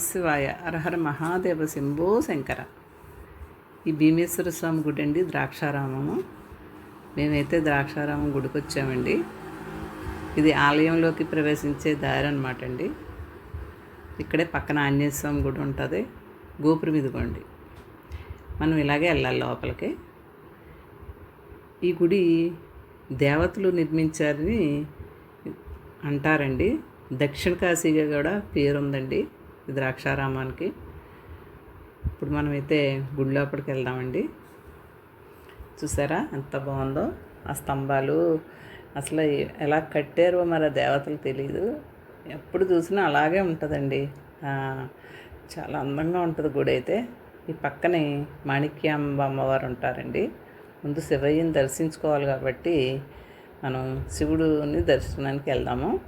నమశివాయ అరహర మహాదేవ శంభో శంకర. ఈ భీమేశ్వర స్వామి గుడి అండి ద్రాక్షారామము. మేమైతే ద్రాక్షారామం గుడికి వచ్చామండి ఇది ఆలయంలోకి ప్రవేశించే దారి అనమాట అండి. ఇక్కడే పక్కన ఆంజనేయ స్వామి గుడి ఉంటుంది. గోపురం ఇదిగోండి. మనం ఇలాగే వెళ్ళాలి లోపలికి. ఈ గుడి దేవతలు నిర్మించారని అంటారండి. దక్షిణ కాశీగా కూడా పేరుందండి. ఉందండి ద్రాక్షారామానికి. ఇప్పుడు మనమైతే గుడి లోపలికి వెళ్దామండి. చూసారా ఎంత బాగుందో ఆ స్తంభాలు. అసలు ఎలా కట్టారో మరి ఆ దేవతలు తెలియదు ఎప్పుడు చూసినా అలాగే ఉంటుందండి. చాలా అందంగా ఉంటుంది గుడి అయితే. ఈ పక్కనే మాణిక్యాంబ అమ్మవారు ఉంటారండి. ముందు శివయ్యని దర్శించుకోవాలి కాబట్టి మనం శివుడిని దర్శనానికి వెళ్దాము.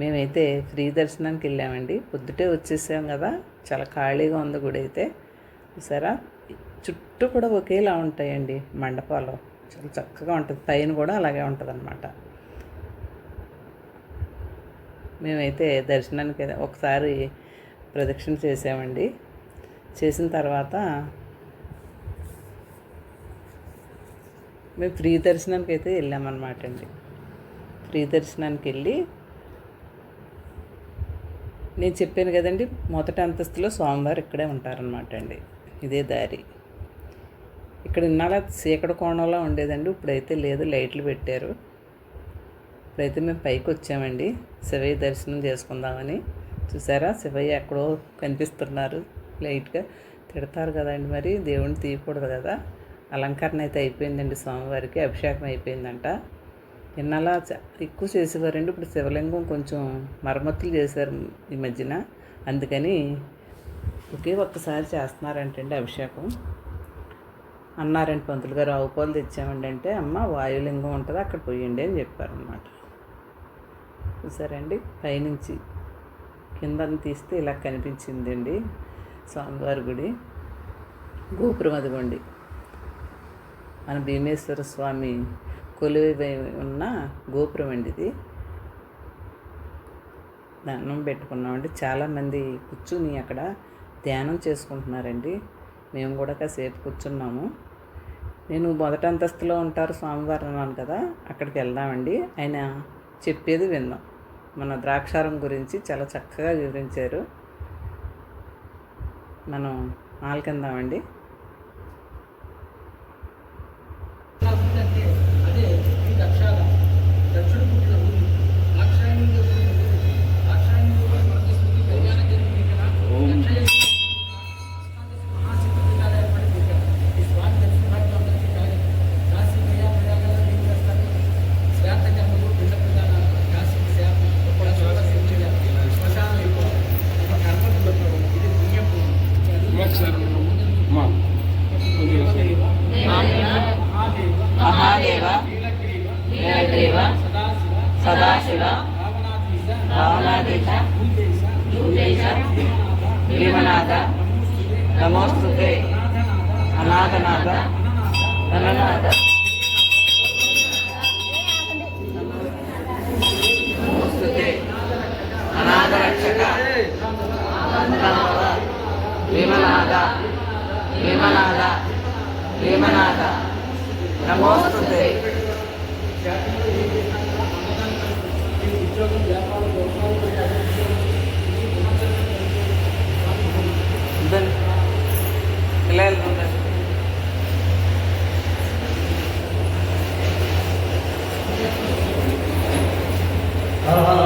మేమైతే ఫ్రీ దర్శనానికి వెళ్ళామండి. పొద్దుటే వచ్చేసాం కదా. చాలా ఖాళీగా ఉంది గుడి అయితే. చూసారా? చుట్టూ కూడా ఒకేలా ఉంటాయండి మండపాలు. చాలా చక్కగా ఉంటుంది. పైన కూడా అలాగే ఉంటుంది అనమాట మేమైతే దర్శనానికి ఒకసారి ప్రదక్షిణ చేసామండి. చేసిన తర్వాత మేము ఫ్రీ దర్శనానికి అయితే వెళ్ళామన్నమాట అండి. ఫ్రీ దర్శనానికి వెళ్ళి నేను చెప్పాను కదండి మొదటి అంతస్తులో స్వామివారు ఇక్కడే ఉంటారనమాట అండి. ఇదే దారి. ఇక్కడ ఇన్నాళ్ళ చీకటి కోణంలో ఉండేదండి ఇప్పుడైతే లేదు లైట్లు పెట్టారు. ఇప్పుడైతే మేము పైకి వచ్చామండి శివయ్య దర్శనం చేసుకుందామని. చూసారా శివయ్య ఎక్కడో కనిపిస్తున్నారు లైట్గా. తిడతారు కదండి మరి దేవుణ్ణి తీయకూడదు కదా. అలంకరణ అయితే అయిపోయిందండి స్వామివారికి అభిషేకం అయిపోయిందంట. ఇన్నలా ఎక్కువ చేసేవారండి ఇప్పుడు శివలింగం కొంచెం మరమ్మతులు చేశారు ఈ మధ్యన. అందుకని ఒకే ఒక్కసారి చేస్తున్నారంటండి అభిషేకం. అన్నారండి పంతులు గారు ఆవు పాలు తెచ్చామండి అంటే అమ్మ వాయులింగం ఉంటుంది అక్కడ పోయండి అని చెప్పారనమాట చూసారండి? పైనుంచి కింద తీస్తే ఇలా కనిపించిందండి స్వామివారి గుడి. గోపురం అదిగోండి. మన భీమేశ్వర స్వామి కొలువై ఉన్న గోపురం అండి ఇది. దండం పెట్టుకున్నామండి చాలామంది కూర్చుని అక్కడ ధ్యానం చేసుకుంటున్నారండి. మేము కూడా కాసేపు కూర్చున్నాము. నేను మొదటి అంతస్తులో ఉంటారు స్వామివారు అన్నాను కదా అక్కడికి వెళ్దామండి. ఆయన చెప్పేది విన్నాం. మన ద్రాక్షారం గురించి చాలా చక్కగా వివరించారు. మనం ఆల్కిందామండి. సదాశివ భావనాధీశ భూతేశ భీమనాథ నమోస్తుతే అనాథనాథ ధననాథ. నమోస్తుతే అనాథ రక్షక ధనవ భీమనాథ భీమనాథ భీమనాథ. నమోస్తుతే ఇద్దరు పిల్లలు ఉన్నారు. హర హర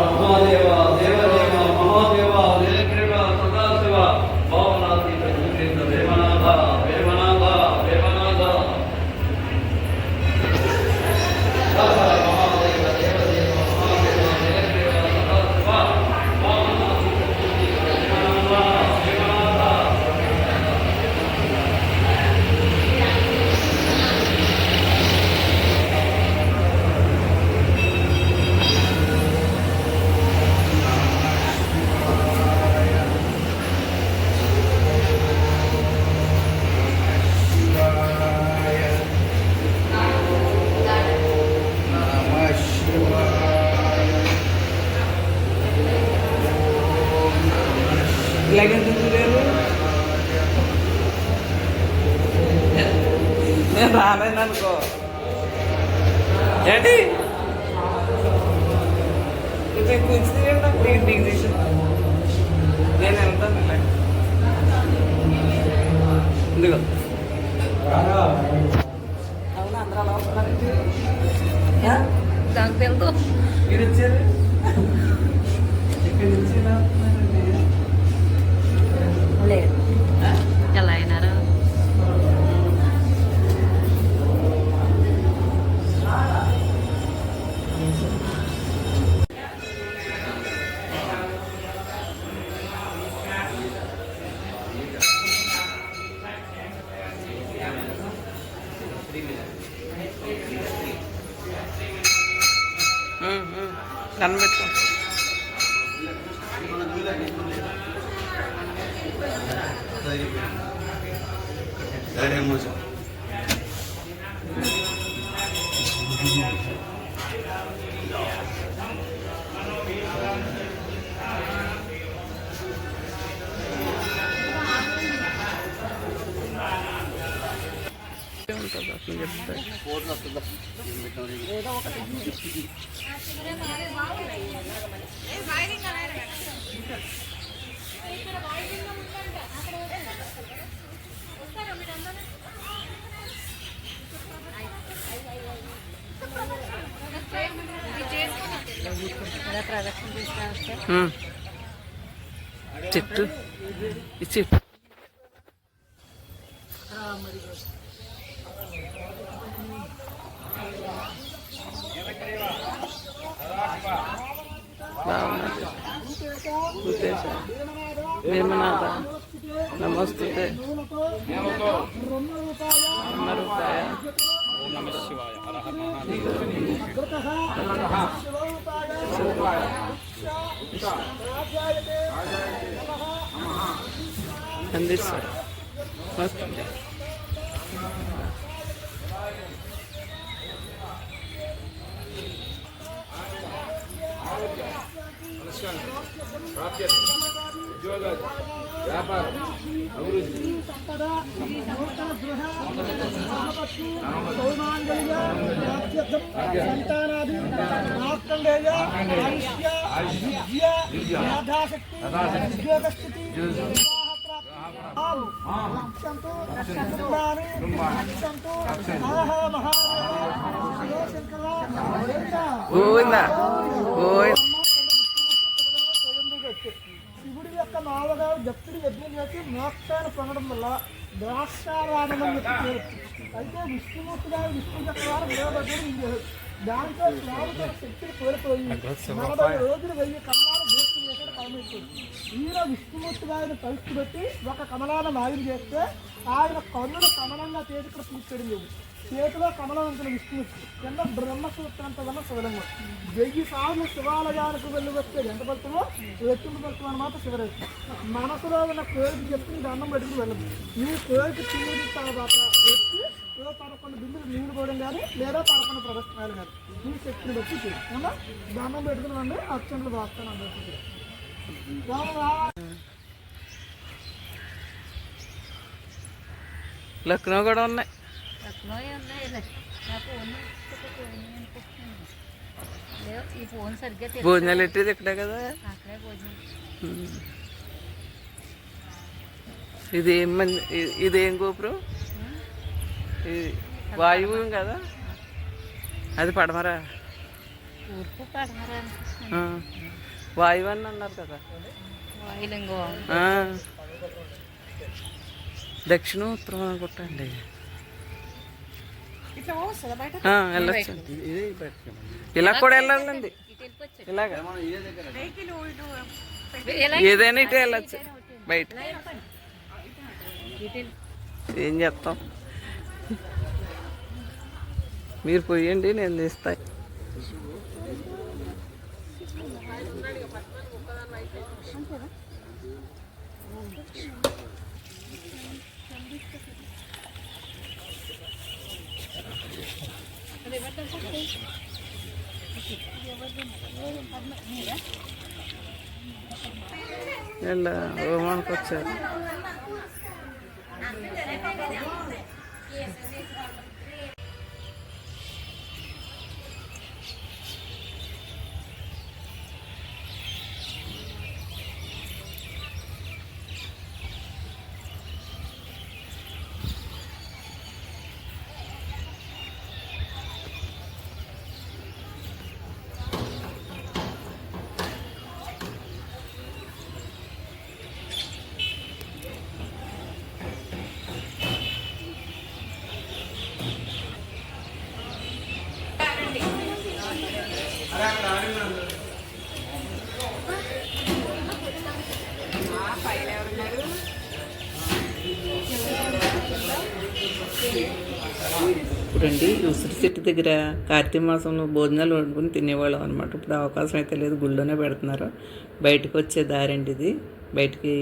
నీకు నీకు నేను వెళ్తాను ఇలా. కనిపెట్టుకో ఉంటుంది అతను చెప్తాడు అదే ప్రదక్షిణ చెట్టు. చెట్టు. వేమనాథ నమస్తే. రూపాయ అందిస్తారు మస్తు సంతానాది మార్కండేయ ఆయుష్య విద్య మేధాశక్తి ఉద్యోగస్థితి రక్షంతు రక్షంతుడాని రక్షంతు ఆహ మహాదేవ శివుడి యొక్క మావగారు భక్తుడు యజ్ఞం చేసి మోక్షాన్ని పొందడం వల్ల ద్రాక్షారాధనం అయితే విష్ణుమూర్తి గారు విష్ణు చక్రవారు వీరభద్రుడు దాంతో శ్రావణ శక్తిని కోల్పోయి నలభై రోజులు వెయ్యి కమలాలు దీక్ష చేశాడు పరమేశ్వరుడు ఈయన విష్ణుమూర్తి గారిని పరీక్ష పెట్టి ఒక కమలాన్ని మాయం చేస్తే ఆయన కన్నును కమలంగా చేసి ఇక్కడ తీసుకెళ్ళింది చేతిలో కమలవంతులు విష్ణు కింద బ్రహ్మసూత్రంత వల్ల శివలింగం. వెయ్యి సార్లు శివాలయానికి వెళ్ళి వస్తే ఎంత పడుతుందో? లెక్కింపు పడుతుంది అనమాట శివరాత్రి మనసులో ఉన్న కోరిక చెప్పి దండం పెట్టుకుని వెళ్ళదు. నీ కోరిక తీరిన తర్వాత వచ్చి ఏ పదకొండు బిందులు నీళ్ళు పోవడం కానీ లేదా పదకొండు ప్రదర్శనలు కానీ. నీ శక్తిని బట్టి చేయాలి దండం పెట్టుకుని రండి అర్చనలు వాస్తాను అందరికీ లక్నో కూడా ఉన్నాయి. లేవు ఈ ఫోన్ సరిగ్గా భోజనాలు ఎట్టేది ఇక్కడే కదా అక్కడే భోజనం ఉమ్. ఇది ఏం మంది ఇదేం గోపురం ఇది వాయువు కదా అది పడమరా. వాయువు అని అన్నారు కదా వాయులింగం. దక్షిణం ఉత్తరం బయట ఆ, వెళ్ళొచ్చు. ఇలా కూడా వెళ్ళాలండి. ఇలాగా. ఎలా ఏదైనా ఇటు వెళ్ళొచ్చు. బయట. ఏం చేస్తాం? మీరు పోయండి నేను తీస్తా. వీళ్ళ ಎಲ್ಲ ಮಾಡ್ಕೊಚ್ಚ ఇప్పుడండి ఉసిరి చెట్టు దగ్గర కార్తీక మాసంలో భోజనాలు వండుకుని తినేవాళ్ళం అనమాట ఇప్పుడు అవకాశం అయితే లేదు గుళ్ళోనే పెడుతున్నారు. బయటకు వచ్చే దారి అండి ఇది. బయటికి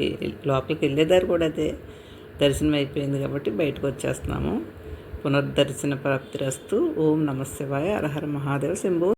లోపలికి వెళ్ళే దారి కూడా అదే. దర్శనం అయిపోయింది కాబట్టి బయటకు వచ్చేస్తున్నాము. పునర్దర్శన ప్రాప్తిరస్తు ఓం నమ శివాయ. అరహర మహాదేవ శంభు.